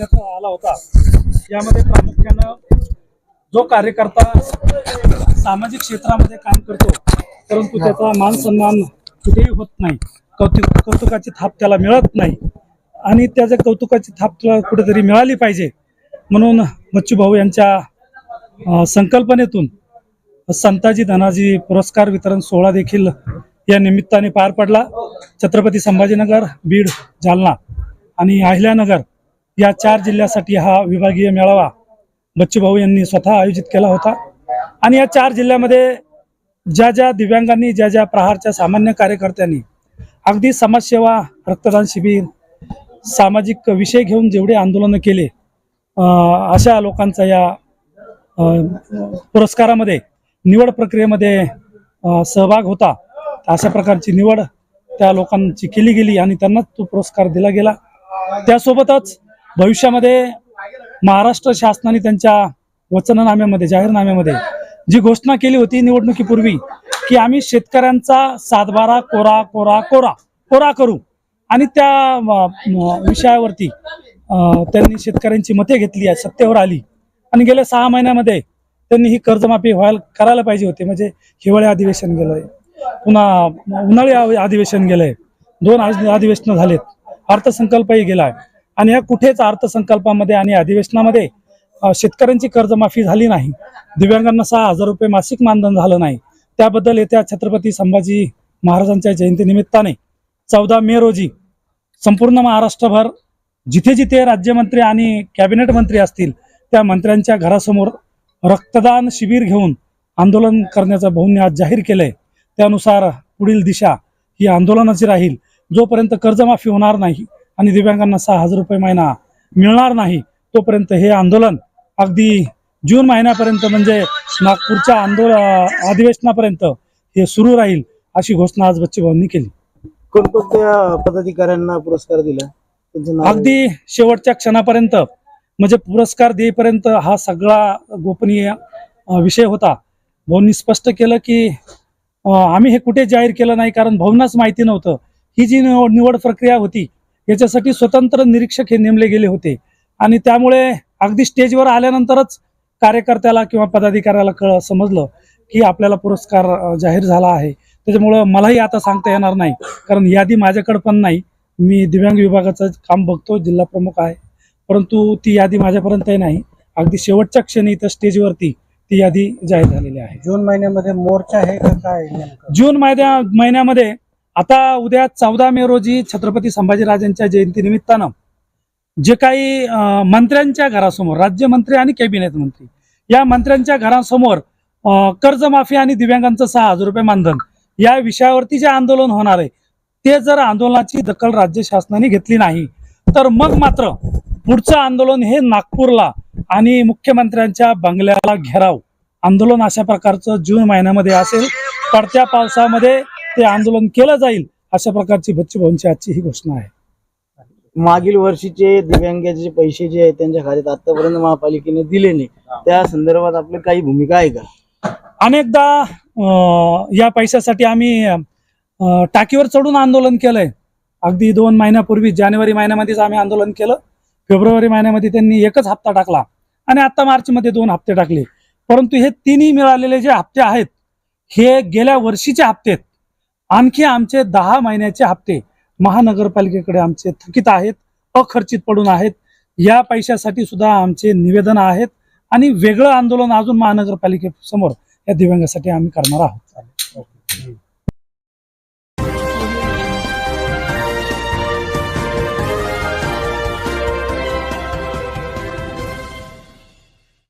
करण्यात आला होता. यामध्ये प्रामुख्यानं जो कार्यकर्ता सामाजिक क्षेत्रामध्ये काम करतो परंतु त्याचा मान सन्मान कुठेही होत नाही. कौतुक कौतुकाची थाप त्याला मिळत नाही. आणि त्याच्या कौतुकाची थाप तुला कुठेतरी मिळाली पाहिजे म्हणून मच्छूभाऊ यांच्या संकल्पनेतून संताजी धनाजी पुरस्कार वितरण सोहळा देखील या निमित्ताने पार पडला. छत्रपती संभाजीनगर बीड जालना आणि अहिल्यानगर. या चार जिल्ह्यासाठी हा विभागीय मेळावा बच्चूभाऊ यांनी स्वतः आयोजित केला होता. आणि या चार जिल्ह्यामध्ये ज्या ज्या दिव्यांगांनी ज्या ज्या प्रहारच्या सामान्य कार्यकर्त्यांनी अगदी समाजसेवा रक्तदान शिबिर सामाजिक विषय घेऊन जेवढे आंदोलनं केले अशा लोकांचा या पुरस्कारामध्ये निवड प्रक्रियेमध्ये सहभाग होता. अशा प्रकारची निवड त्या लोकांची केली गेली आणि त्यांनाच तो पुरस्कार दिला गेला. त्यासोबतच भविष्यामध्ये महाराष्ट्र शासनाने त्यांच्या वचननाम्यामध्ये जाहीरनाम्यामध्ये जी घोषणा केली होती निवडणुकीपूर्वी की आम्ही शेतकऱ्यांचा सातबारा कोरा कोरा कोरा कोरा करू. आणि त्या विषयावरती त्यांनी शेतकऱ्यांची मते घेतली आहे सत्तेवर आली. आणि गेल्या सहा महिन्यामध्ये त्यांनी ही कर्जमाफी व्हायला करायला पाहिजे होते. म्हणजे हिवाळी अधिवेशन गेलंय पुन्हा उन्हाळी अधिवेशन गेलंय. दोन अधिवेशनं झालेत. अर्थसंकल्पही गेलाय. आणि या कुठेच अर्थसंकल्पामध्ये आणि अधिवेशनामध्ये शेतकऱ्यांची कर्जमाफी झाली नाही. दिव्यांगांना सहा हजार रुपये मासिक मानधन झालं नाही. त्याबद्दल येत्या छत्रपती संभाजी महाराजांच्या जयंतीनिमित्ताने चौदा मे रोजी संपूर्ण महाराष्ट्रभर जिथे जिथे राज्यमंत्री आणि कॅबिनेट मंत्री असतील त्या मंत्र्यांच्या घरासमोर रक्तदान शिबिर घेऊन आंदोलन करण्याचं भाऊंनी आज जाहीर केलंय. त्यानुसार पुढील दिशा ही आंदोलनाची राहील. जोपर्यंत कर्जमाफी होणार नाही आणि दिव्यांगांना सहा हजार रुपये महिना मिळणार नाही. तोपर्यंत हे आंदोलन अगदी जून महिन्यापर्यंत म्हणजे नागपूरच्या आंदोलन अधिवेशनापर्यंत हे सुरू राहील अशी घोषणा आज बच्चूभाऊंनी केली. कोणकोणत्या पदाधिकाऱ्यांना पुरस्कार दिला? अगदी शेवटच्या क्षणापर्यंत म्हणजे पुरस्कार देईपर्यंत हा सगळा गोपनीय विषय होता. भाऊंनी स्पष्ट केलं की आम्ही हे कुठे जाहीर केलं नाही कारण भाऊंनाच माहिती नव्हतं. ही जी निवड प्रक्रिया होती याच्यासाठी स्वतंत्र निरीक्षक हे नेमले गेले होते. आणि त्यामुळे अगदी स्टेजवर आल्यानंतरच कार्यकर्त्याला किंवा पदाधिकाऱ्याला कळ समजलं की आपल्याला पुरस्कार जाहीर झाला आहे. त्याच्यामुळं मलाही आता सांगता येणार नाही. कारण यादी माझ्याकडे पण नाही. मी दिव्यांग विभागाचं काम बघतो जिल्हा प्रमुख आहे. परंतु ती यादी माझ्यापर्यंतही नाही. अगदी शेवटच्या क्षणी इथं स्टेजवरती ती यादी जाहीर झालेली आहे. जून महिन्यामध्ये मोर्चा आहे का काय? जून महिन्या महिन्यामध्ये आता उद्या चौदा मे रोजी छत्रपती संभाजीराजांच्या जयंतीनिमित्तानं जे काही मंत्र्यांच्या घरासमोर राज्यमंत्री आणि कॅबिनेट मंत्री या मंत्र्यांच्या घरासमोर कर्जमाफी आणि दिव्यांगांचं सहा हजार रुपये मानधन या विषयावरती जे आंदोलन होणार आहे ते जर आंदोलनाची दखल राज्य शासनाने घेतली नाही तर मग मात्र पुढचं आंदोलन हे नागपूरला आणि मुख्यमंत्र्यांच्या बंगल्याला घेराव. आंदोलन अशा प्रकारचं जून महिन्यामध्ये असेल पडत्या पावसामध्ये ते आंदोलन केलं जाईल अशा प्रकारची बच्चूभाऊंची आजची ही घोषणा आहे. मागील वर्षीचे दिव्यांगाचे जे पैसे जे आहेत त्यांच्या खात्यात आतापर्यंत महापालिकेने दिले नाही. त्या संदर्भात आपली काही भूमिका आहे का? अनेकदा या पैशासाठी आम्ही टाकीवर चढून आंदोलन केलंय. अगदी दोन महिन्यापूर्वी जानेवारी महिन्यामध्येच आम्ही आंदोलन केलं. फेब्रुवारी महिन्यामध्ये त्यांनी एकच हप्ता टाकला आणि आता मार्चमध्ये दोन हप्ते टाकले. परंतु हे तिन्ही मिळालेले जे हप्ते आहेत हे गेल्या वर्षीचे हप्ते आहेत. आणखी आमचे दहा महिन्याचे हप्ते महानगरपालिकेकडे आमचे थकीत आहेत अखर्चित पडून आहेत. या पैशासाठी सुद्धा आमचे निवेदन आहेत आणि वेगळं आंदोलन अजून महानगरपालिकेसमोर या दिव्यांगासाठी आम्ही करणार आहोत.